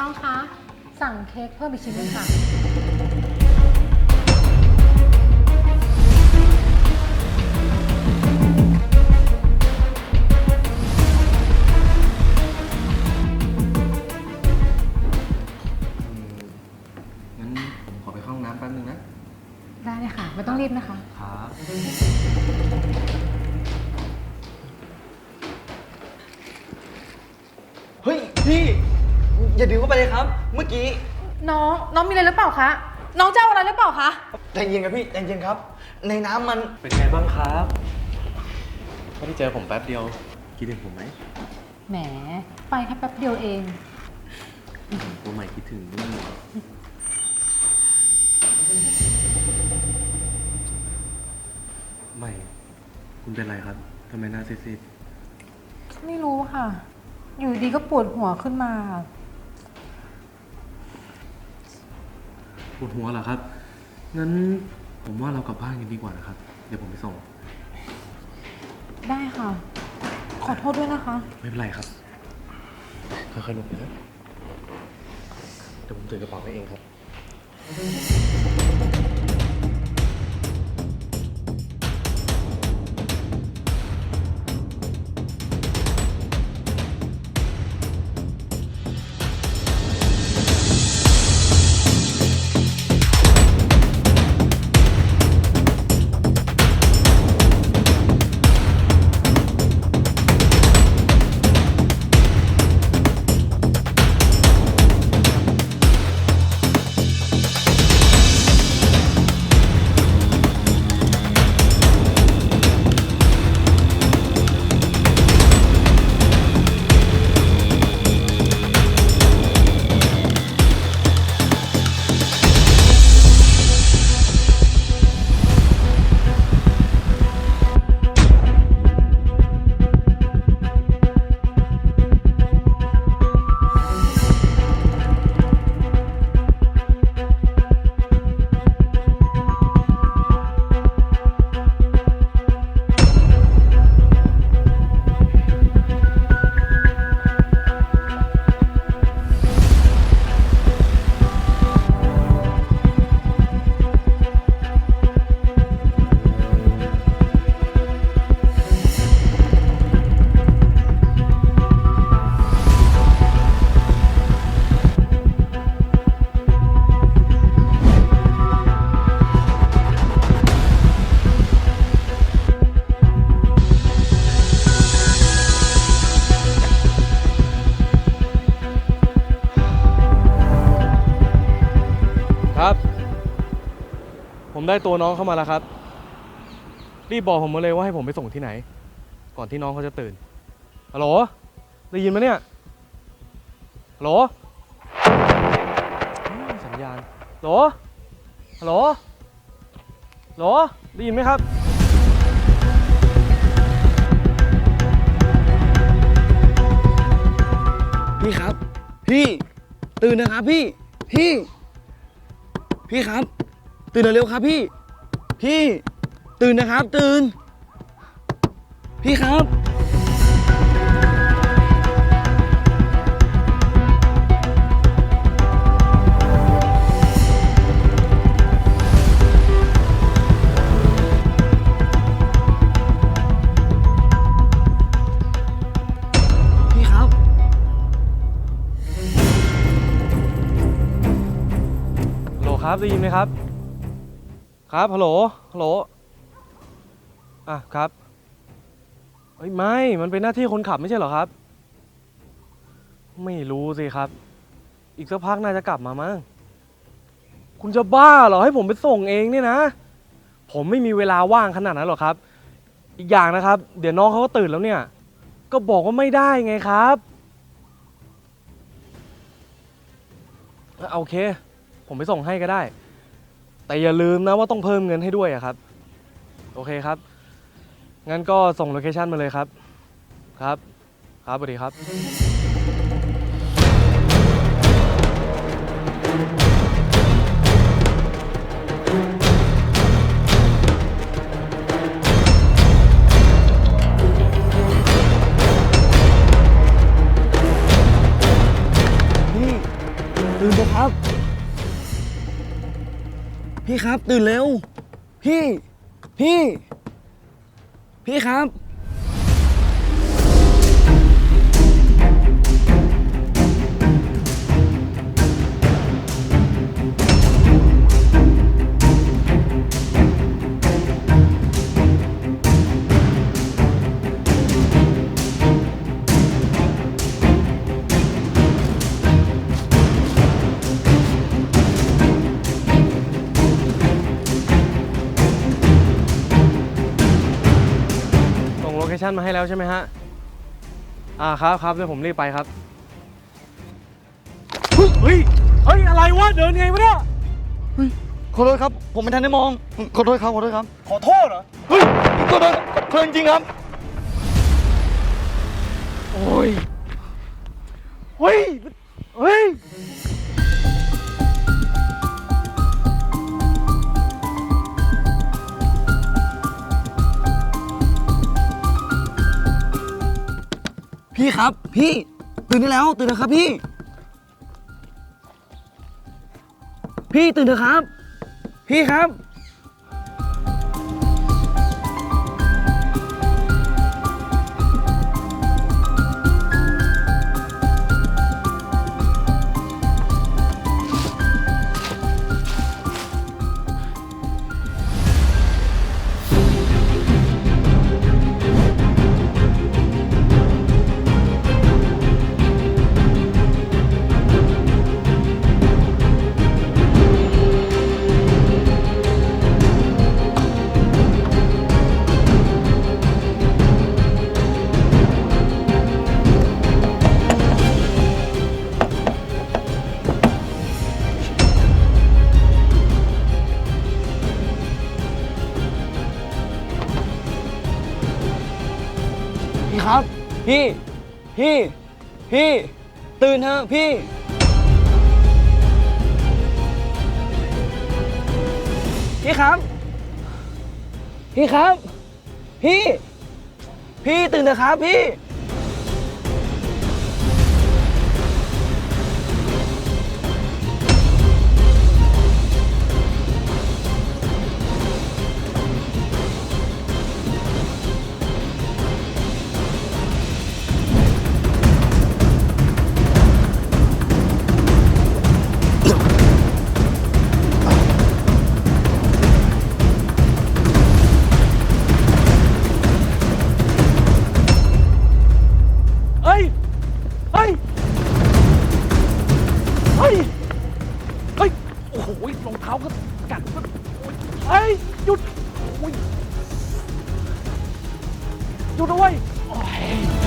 น้องคะ สั่งเค้กเพิ่มอีกชิ้นหนึงค่ะ งั้นผมขอไปเข้าห้องน้ำแป๊บนึงนะ ได้เลยค่ะ ไม่ต้องรีบนะคะ ครับ เฮ้ย พี่ อย่าดื่มเข้าไปเลยครับ เมื่อกี้น้อง น้องมีอะไรหรือเปล่าคะ น้องเจ้าอะไรหรือเปล่าคะ ใจเย็นครับพี่ใจเย็นครับ ในน้ำมันเป็นไงบ้างครับไม่ได้เจอผมแป๊บเดียว คิดถึงผมไหมแหม ไปแค่แป๊บเดียวเอง ตัวใหม่คิดถึงด้วยใหม่ คุณเป็นไรครับทำไมหน้าซีดไม่รู้ค่ะ อยู่ดีก็ปวดหัวขึ้นมา ปวดหัวเหรอครับ งั้นผมว่าเรากลับบ้านกันดีกว่านะครับ เดี๋ยวผมไปส่ง ได้ค่ะ ขอโทษด้วยนะคะ ไม่เป็นไรครับค่อยๆลงนะเดี๋ยวผมถือกระเป๋าให้เองครับครับ ได้ตัวน้องเข้ามาแล้วครับ รีบบอกผมมาเลยว่าให้ผมไปส่งที่ไหน ก่อนที่น้องเขาจะตื่นฮัลโหลได้ยินไหมเนี่ยฮัลโหลสัญญาณฮัลโหลฮัลโหลฮัลโหลได้ยินไหมครับพี่ครับ พี่ตื่นนะครับพี่ พี่ พี่ครับ ตื่นเร็วๆครับพี่ พี่ตื่นนะครับ ตื่น พี่ครับ พี่ครับ โหลครับได้ยินไหมครับ ครับฮัลโหลฮัลโหลอะครับเฮ้ยไม่มันเป็นหน้าที่คนขับไม่ใช่เหรอครับ ไม่รู้สิครับ อีกสักพักน่าจะกลับมามั้งคุณจะบ้าเหรอให้ผมไปส่งเองเนี่ยนะ ผมไม่มีเวลาว่างขนาดนั้นหรอกครับ อีกอย่างนะครับ เดี๋ยวน้องเขาก็ตื่นแล้วเนี่ย ก็บอกว่าไม่ได้ไงครับอะโอเค ผมไปส่งให้ก็ได้ แต่อย่าลืมนะว่าต้องเพิ่มเงินให้ด้วยอะครับ โอเคครับ งั้นก็ส่งโลเคชันมาเลยครับ ครับ ครับสวัสดีครับ พี่ครับ ตื่นเร็ว พี่ พี่ พี่ครับ ชั่นมาให้แล้วใช่ไหมฮะ อ่าครับครับเดี๋ยวผมรีบไปครับ เฮ้ย เฮ้ย อะไรวะ เดินไงวะเนี่ย ขอโทษครับ ผมไม่ทันได้มอง ขอโทษครับ ขอโทษครับ ขอโทษเหรอ เฮ้ย ขอโทษขอโทษจริงๆครับ โอ้ย เฮ้ย เฮ้ย พี่ครับ พี่ตื่นได้แล้ว ตื่นนะครับพี่ พี่ตื่นเถอะครับ พี่ครับ พี่ พี่ ตื่นเถอะพี่ พี่ครับ พี่ครับ พี่ พี่ตื่นเถอะครับพี่ เฮ้ย เฮ้ย โอ้โหรองเท้าก็กัดมันโอ้ยเฮ้ย หยุดโอ้ยหยุดด้วยโอ้ย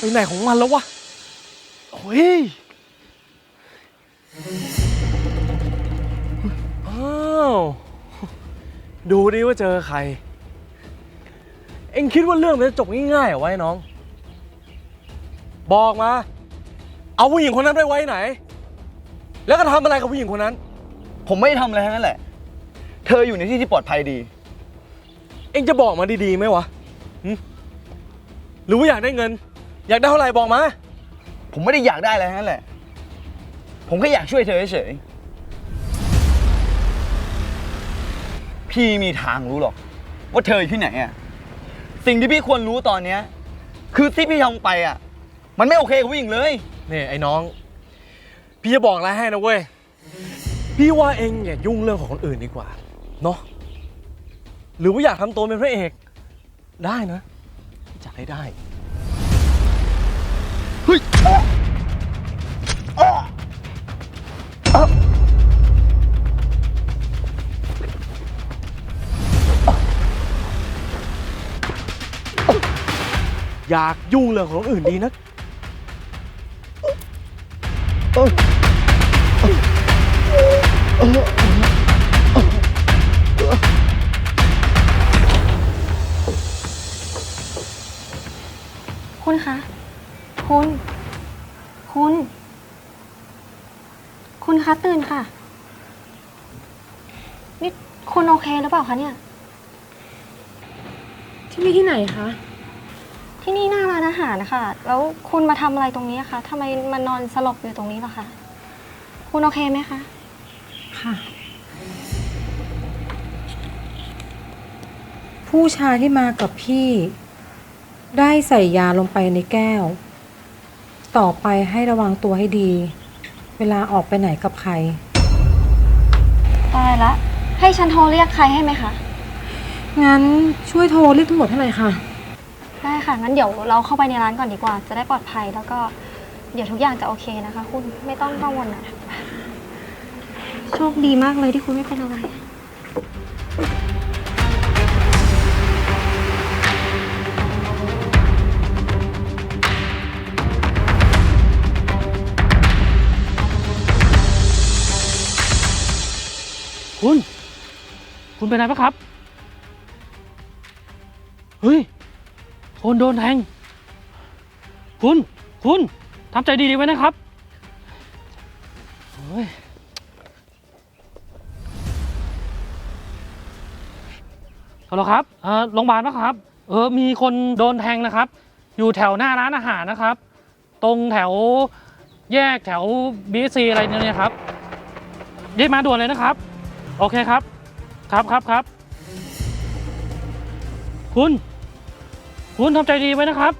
ไปไหนของมันแล้ววะโอ้ยอ้าวดูดิว่าเจอใคร เอ็งคิดว่าเรื่องมันจะจบง่ายๆเหรอวะไอ้น้อง บอกมา เอาผู้หญิงคนนั้นไปไว้ไหน แล้วก็ทำอะไรกับผู้หญิงคนนั้น ผมไม่ได้ทำอะไรทั้งนั้นแหละ เธออยู่ในที่ที่ปลอดภัยดี เอ็งจะบอกมาดีๆไหมวะหึหรือว่าอยากได้เงิน อยากได้เท่าไหร่บอกมา ผมไม่ได้อยากได้อะไรทั้งนั้นแหละ ผมแค่อยากช่วยเธอเฉยๆ พี่มีทางรู้หรอก ว่าเธออยู่ที่ไหนอะสิ่งที่พี่ควรรู้ตอนเนี้ย คือที่พี่ทำไปอะมันไม่โอเคกับผู้หญิงเลยนี่ไอ้น้อง พี่จะบอกอะไรให้นะเว้ย พี่ว่าเองอย่ายุ่งเรื่องของคนอื่นดีกว่า เนาะ หรือว่าอยากทำตัวเป็นพระเอก ได้นะจัดให้ได้ เฮ้ยอยากยุ่งเรื่องของคนอื่นดีนะคุณคะ คุณ คุณคะตื่นค่ะ นี่คุณโอเคหรือเปล่าคะเนี่ย ที่นี่ที่ไหนคะ ที่นี่หน้าร้านอาหารนะคะ แล้วคุณมาทำอะไรตรงนี้อะคะทำไมมานอนสลบอยู่ตรงนี้ล่ะคะ คุณโอเคไหมคะ ค่ะ ผู้ชายที่มากับพี่ ได้ใส่ยาลงไปในแก้ว ต่อไปให้ระวังตัวให้ดี เวลาออกไปไหนกับใคร ตายละ ให้ฉันโทรเรียกใครให้ไหมคะ งั้นช่วยโทรเรียกตำรวจให้หน่อยค่ะ ได้ค่ะ งั้นเดี๋ยวเราเข้าไปในร้านก่อนดีกว่า จะได้ปลอดภัยแล้วก็เดี๋ยวทุกอย่างจะโอเคนะคะ คุณไม่ต้องกังวลนะ โชคดีมากเลยที่คุณไม่เป็นอะไร คุณ คุณเป็นอะไรปะครับ เฮ้ย คนโดนแทง คุณ คุณทำใจดีๆไว้นะครับเฮ้ยฮัลโหลครับเอ่อโรงพยาบาลปะครับ เออ มีคนโดนแทงนะครับ อยู่แถวหน้าร้านอาหารนะครับ ตรงแถวแยกแถวบีซีอะไรเนี่ยครับรีบมาด่วนเลยนะครับ โอเคครับ ครับครับครับ คุณ คุณทำใจดีไว้นะครับ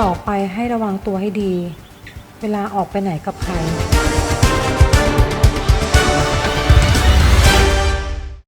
ต่อไปให้ระวังตัวให้ดี เวลาออกไปไหนกับใคร